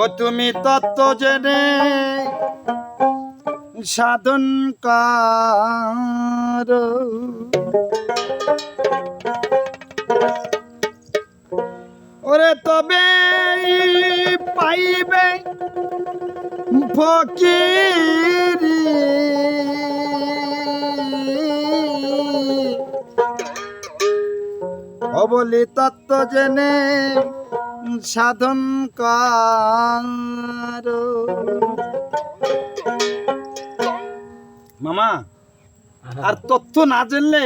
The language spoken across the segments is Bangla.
ও তুমি তত্ত্ব জেনে সাধন কার। ওরে তবে পাইবে ফকিরি। অবলি তত্ত্ব জেনে সাধন কার। মামা আর তথ্য না জানলে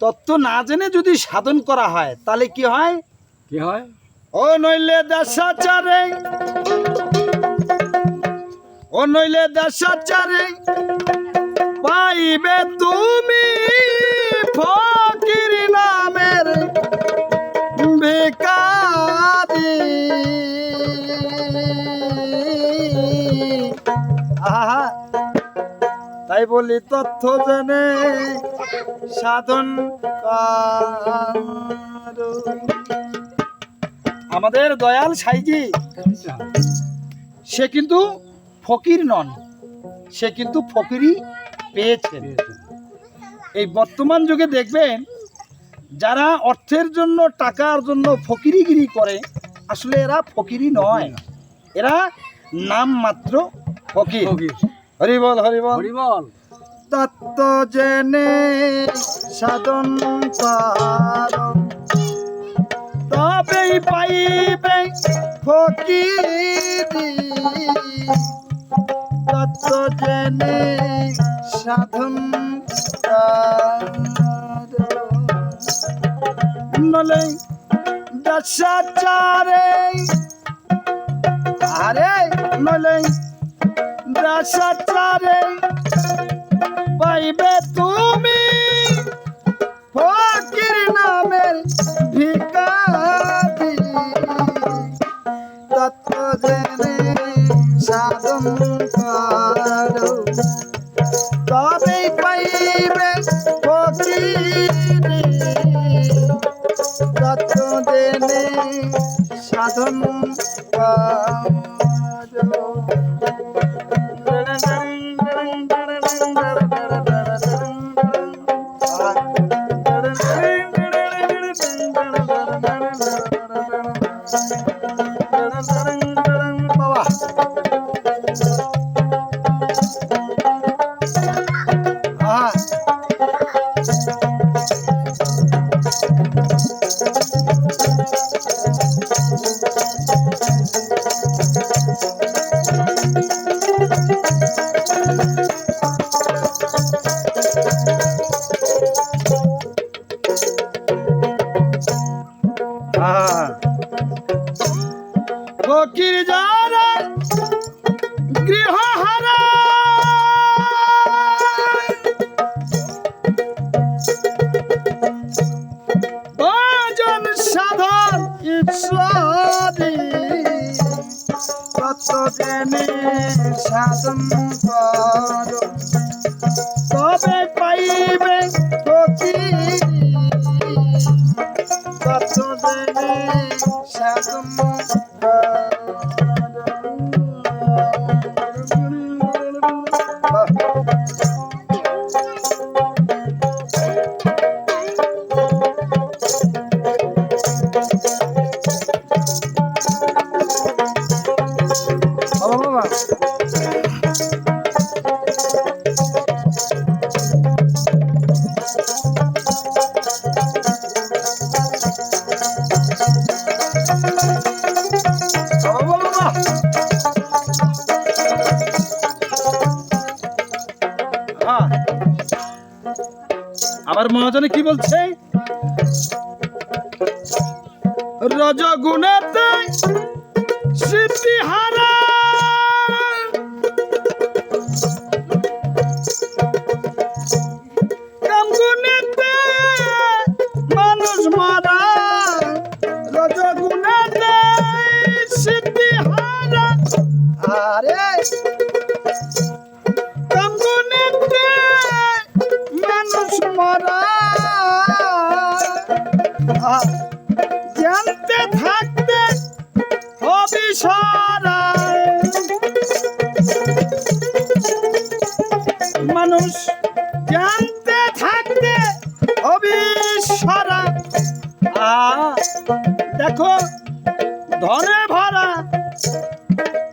তথ্য না জেনে যদি সাধন করা হয় তাহলে কি হয়? কি হয়? ও নইলে দেশাচারে ও নইলে দেশাচারে পাইবে তুমি ফকির নামের বেকারি আহা তাই বলি তথ্য জেনে সাধন আমাদের দয়াল সাইজি, সে কিন্তু ফকির নন, সে কিন্তু ফকিরই পেয়েছেন। এই বর্তমান যুগে দেখবেন, যারা অর্থের জন্য, টাকার জন্য ফকিরিগিরি করে আসলে এরা ফকিরি নয়। এরা নাম মাত্র ফকির। ফকির। হরিবল হরিবল হরিবল তত্ত্ব জেনে সাধন পার। তবেই পাইবে ফকিরি। তত্ত্ব জেনে দশাচারে আরে নলে দশাচারে পাইবে তুমি ফকির নামের ভিকারি তত্ত্ব জেনে সাধন করো বাবা ফকির যারা গৃহ তত্ত্ব জেনে সাধন কর তবে পাইবে ফকির তত্ত্ব সাধন বাবা মহাজনে কি বলছে? রজগুণেতে সরায় মানুষ জানতে থাকতে অবিসরা আ দেখো, ধনে ভরা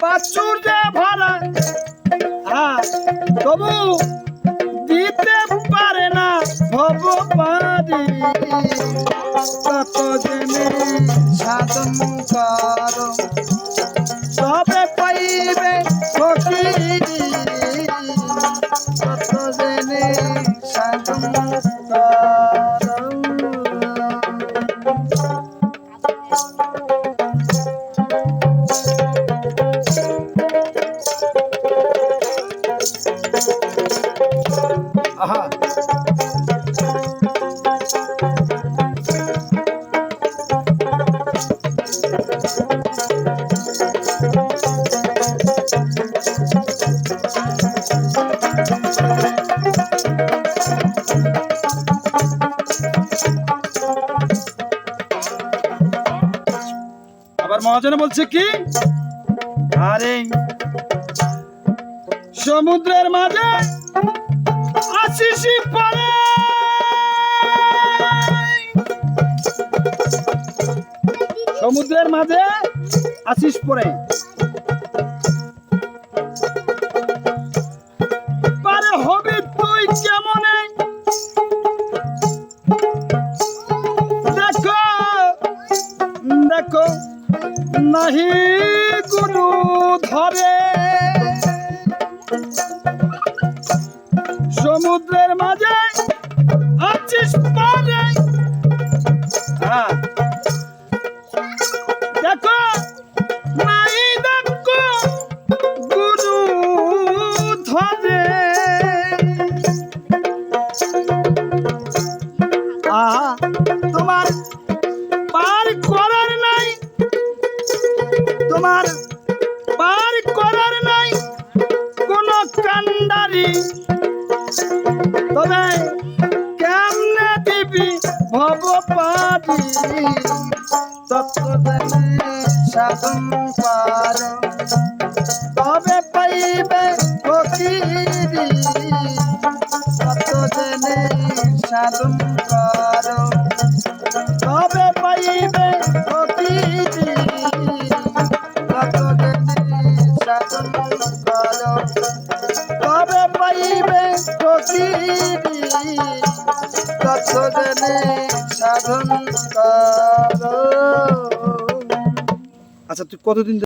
প্রাচুর্যে ভরা। তবু দিতে পারে না ভব পারি জেনে সাধন কর। তবে পাইবে ফকিরি কত জেনে সাধন মহাজনে বলছে কি? আরে সমুদ্রের মাঝে আসিস পারে। সমুদ্রের মাঝে পরে পারে। ধরে। সমুদ্রের মাঝে আছিস পারে। হ্যাঁ। দেখো, নাই দেখো, গুরু ধরে। আহা, তোমার পার করার নাই। তোমার কান্ডারি তবে কেমনে দিবি ভব পারি তত্ত্বজনে সাধন পার। তবে পাইবে ফকিরি। তত্ত্বজনে সাধন কর আচ্ছা তুই কতদিন